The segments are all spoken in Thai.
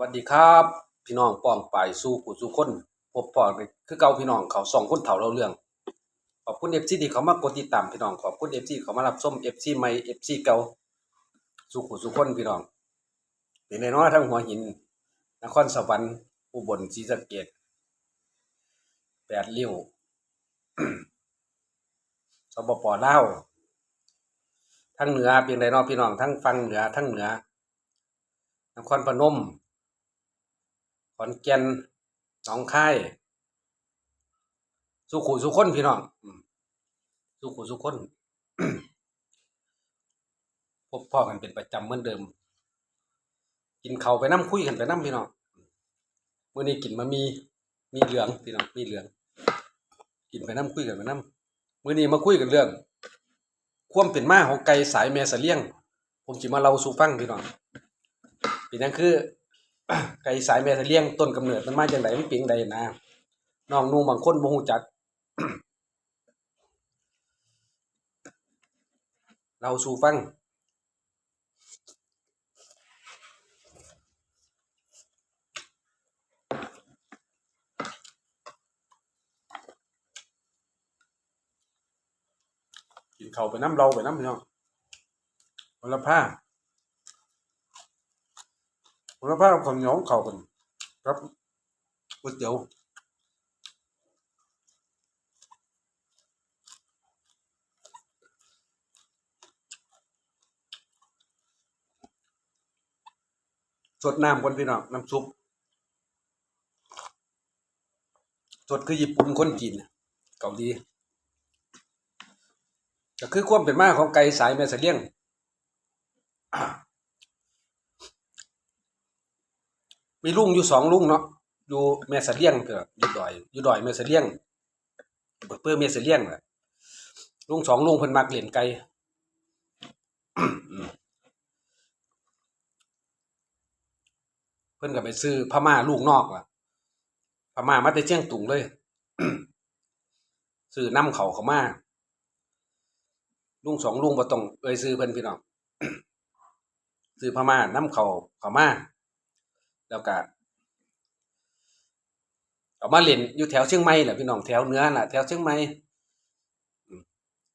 วัสดีครับ พี่น้องป้องปายสู้ผู้สู้คนพบปอกันคือเก่าพี่น้องเขาสองคนเถ่าเราเรื่อง ขอบคุณ FC ที่เขามากดติดตามพี่น้องขอบคุณ FC เขามารับส้ม FC ใหม่ FC เก่าสู้ผู้สู้คนพี่น้องเป็นแน่นอนทั้งหัวหิน นครสวรรค์อุบลศรีสะเกษแปดริ้วสบปปลาทั้งเหนือเป็นไดเนอพี่น้องทั้งฟังเหนือทั้งเหนือนครพนม ขอนแก่นหนองคายสุขุสุคนพี่น้องสุขุสุคนพบพ่อกันเป็นประจำเหมือนเดิม กินเขาไปน้ำคุยกันไปน้ำพี่น้องเมื่อนี้กินมามีมีเหลืองพี่น้องมีเหลือง กินไปน้ำคุยกันไปน้ำเมื่อนี้มาคุยกันเรื่อง ความเป็นมาของไก่สายแม่เสลียง ผมจิมาเล่าสู่ฟังพี่น้องเป็นหยังคือ ไก่สายแม่เลี้ยงต้นกำเนิดมันมาจากไหนมันเป็นจั่งใดนะน้องนุ่งบางคนบ่ฮู้จัก เราสู่ฟังกินข้าไปน้ำเราไปน้ำพี่น้องวันละผ้า วันละผ้ากับข้าวเหนียวเขากันครับก๋วยเตี๋ยวสดน้ำก่อนพี่น้องน้ำซุปสดคือญี่ปุ่นคนจีนเกาหลีก็คือความเป็นมาของไก่สายแม่เสลียง มีลุงอยู่สองลุงเนาะอยู่แม่เสลียงเถอะอยู่ดอย อยู่ดอยแม่เสลียงเปิดเพื่อแม่เสลียงแหละลุงสองลุงเพิ่นมักเลี้ยงไก่เพิ่นก็ไปซื้อพม่าลูกนอกล่ะพม่ามาแต่เชียงตุงเลยซื้อน้ำเขาเขามาลุงสองลุงบ่ต้องเอ่ยซื้อเพิ่นพี่น้องซื้อพม่าน้ำเขาเขามา แล้วก็เอามาเล่นอยู่แถวเชียงใหม่แหละพี่น้องแถวเนื้อน่ะ แถวเชียงใหม่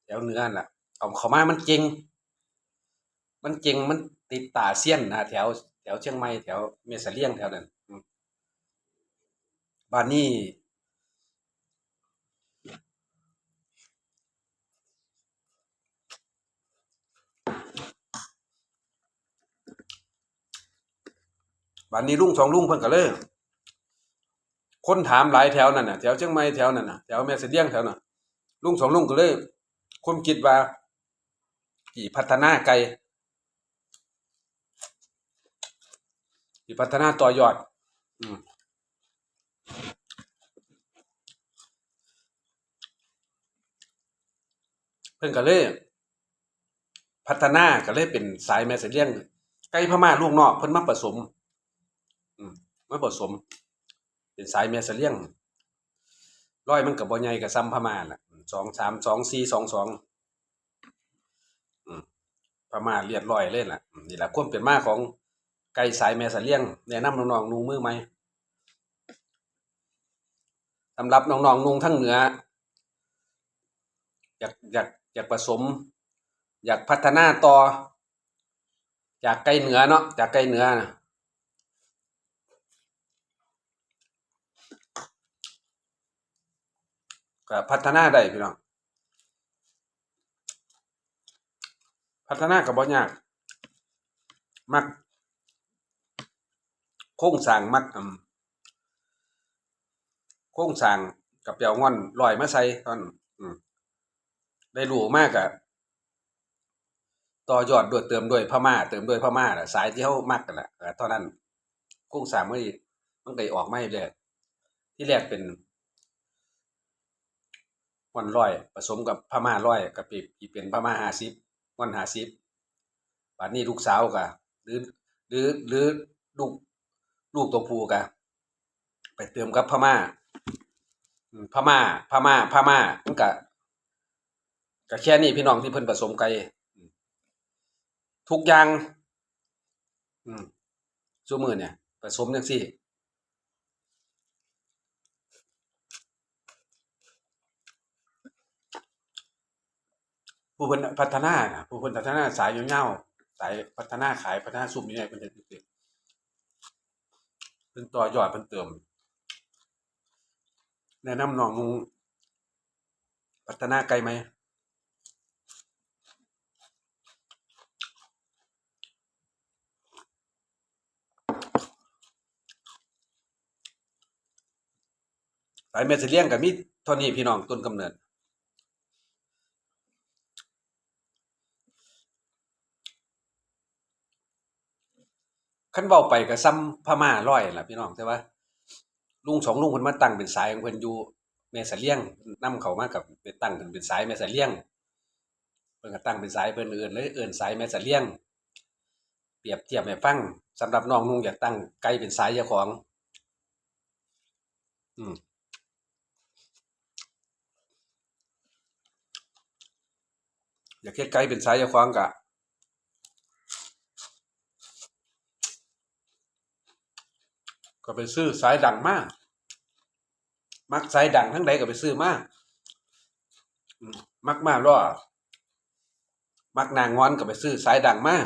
แถวเนื้อน่ะ เอาเขามามันเก่งมันเก่งมันติดตาเซียนนะแถวแถวเชียงใหม่แถวเมสเลียงแถวนั้นบ้านนี้ วันนี้ลุงสองลุงเพิ่นก็เลยคนถามหลายแถวนั่นน่ะแถวเชียงใหม่แถวนั่นน่ะแถวแม่เสลียงแถวน่ะลุงสองลุงก็เลยคนคิดว่าที่พัฒนาไกลที่พัฒนาต่อยอด อืมเพิ่นก็เลยพัฒนาก็เลยเป็นสายแม่เสลียงไก่พม่าลูกนอกเพิ่นมาผสม มมาผสม เป็นสายแม่เสลียงร้อยมันก็บ่ใหญ่กับซ้ำพม่าล่ะสองสามสองสี่สองสองพม่าเรียบร้อยเลยล่ะนี่แหละความเป็นมาของไก่สายแม่เสลียงแนะนำน้องๆนุ่งมือไหมสำหรับน้องๆนุ่งทั้งเหนืออยากอยากอยากผสม อยากพัฒนาต่อ จากไก่เหนือเนาะจากไก่เหนือนะ ก็พัฒนาได้พี่น้อง พัฒนากับบ่ยาก มักโครงสางมักอืมโครงสางกับเปียวงอนลอยมาใส่ตอนอได้รู้มากอะต่อยอดด้วยเติมด้วยพม่าเติมด้วยพม่าน่ะ สายที่เขามักกันแหละก็เท่านั้นโครงสางมันก็มันก็ออกไมาให้เลยที่แรกเป็น วันร้อยผสมกับพม่าร้อยกับปีเป็นพม่าห้าสิบวันห้าสิบบัดนี้ลูกสาวกะหรือหรือหรือลูกลูกตัวผู้กะไปเติมกับพม่าพม่าพม่าพม่ามันกะก็แค่นี้พี่น้องที่เพิ่นผสมไก่ทุกอย่าง อืมซุมื้อเนี่ยผสมจังซี่ ผู้พิ่นพัฒนาน่ะผู้พิ่นพัฒนาสายยาวๆสายพัฒนาขายพัฒนาสุ่มนี่ไงเพิ่นเฮ็ดจังซี่เพิ่นต่อยอดเพิ่นเติมแนะนำน้องนุงพัฒนาไกลไหมสายเมสเลียงกับมีเท่านี้พี่น้องต้นกำเนิด ขั้นเว้าไปก็ซ้ำพม่าร้อยล่ะพี่น้องแต่ว่าลุงสองลุงเพิ่นมาตั้งเป็นสายของเพิ่นอยู่แม่สะเลียงนำเขามากับไปตั้งขึ้นเป็นสายแม่สะเลียงเพิ่นก็ตั้งเป็นสายเพิ่นเอิ้นเลยเอิ้นสายแม่สะเลียง เปรียบเทียบให้ฟังสำหรับน้องนุ่งอยากตั้งไกลเป็นสายเจ้าของ อืมอยากเฮ็ดไกลเป็นสายเจ้าของก็ ก็ไปซื้อสายดังมาก มักสายดังทั้งใดก็ไปซื้อมาอืมมักมาล่อมักนางงอนก็ไปซื้อสายดังมาก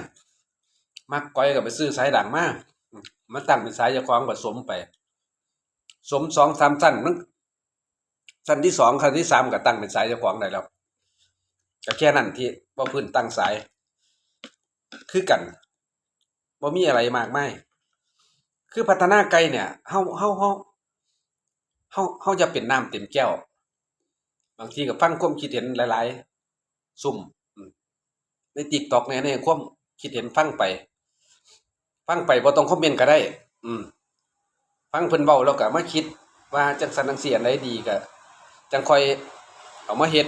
มักก้อยก็ไปซื้อสายดังมาอืมมาตั้งเป็นสายเจ้าของผสมไป สมสองสามสั้นมันสั้นที่สองขั้นที่สามก็ตั้งเป็นสายเจ้าของได้แล้วก็แค่นั้นที่ว่าพื้นตั้งสาย คือกันว่ามีอะไรมากมาย คือพัฒนาไกลเนี่ยเฮาเฮาเฮาเฮาเฮาจะเป็นน้ำเต็มแก้ว บางทีก็ฟังความคิดเห็นหลาย ๆ ซุ่มใน TikTok เนี่ยในความคิดเห็นฟังไป ฟังไปบ่ต้องคอมเมนต์ก็ได้ อืม ฟังเพิ่นเว้าแล้วก็มาคิดว่าจังซั่นจังซี่อันใดดีก็จังค่อยเอามาเฮ็ด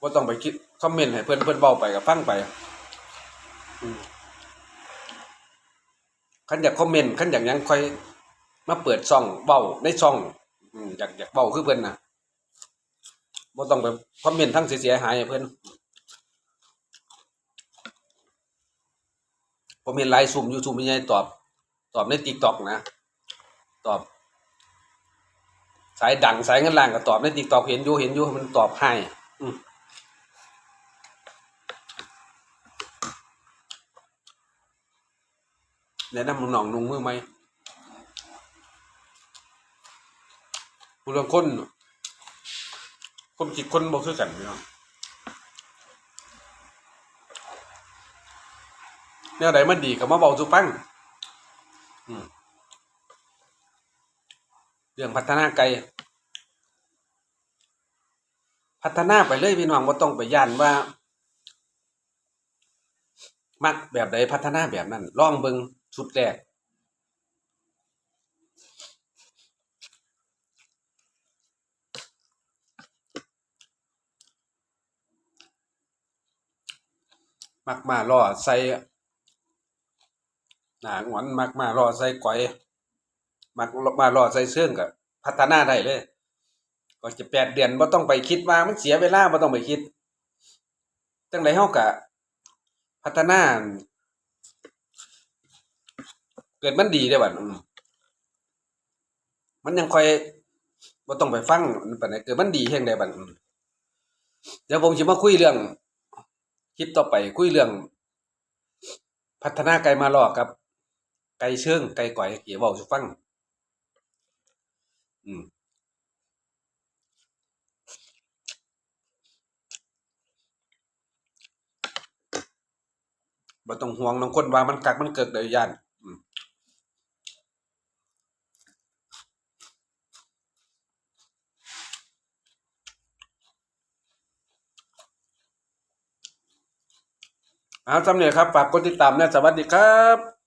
บ่ต้องไปคิดคอมเมนต์ให้เพิ่อนเพิ่อนเว้าไปก็ฟังไปอืมคันอยากคอมเมนต์คันอยากยังค่อย มาเปิดช่องเว้าในช่องอยากอยากเว้าคือเพิ่อนนะบ่ต้องไปคอมเมนต์ทั้งเสียหายเพิ่อนผมเห็นไลฟ์ซุ่มยูทูบมีไงตอบ ตอบในติ๊กต็อกนะ ตอบ สายดังสายเงินล่างก็ตอบในติ๊กต็อกเห็นอยู่เห็นอยู่มันตอบให้ อืม แนะนำน้องนุ่งมือไหมผู้ลางคนคนคิดคนบ่คือกันพี่น้องแนวใดมันดีก็มาเบาสู่ฟังเรื่องพัฒนาไกลพัฒนาไปเลยพี่น้องบ่าต้องไปย่านว่า มักแบบใดพัฒนาแบบนั้นลองเบิ่ง สุดแรก มักมาล่อใส่หนาหงอนมักมารอใส่ก๋อยมักมารอใส่เสื่องกับพัฒนาได้เลย ก็จะแปดเดือนบ่ต้องไปคิดว่ามันเสียเวลาบ่ต้องไปคิดจังไดเฮาก็พัฒนา เกิดมันดีได้บัดมันยังค่อยบ่ต้องไปฟังปานใดเกิดมันดีแฮงได้บัดเดี๋ยวผมสิมาคุยเรื่อง คลิปต่อไปคุยเรื่อง พัฒนาไก่มาลอกกับ ไก่เชิงไก่ก๋อยเกี่ยวเว้าสู่ฟัง อืมบ่ต้องห่วงน้องคนว่ามันกักมันเกิดได้ย่าน เอาสำเร็จครับฝากกดติดตามนะสวัสดีครับ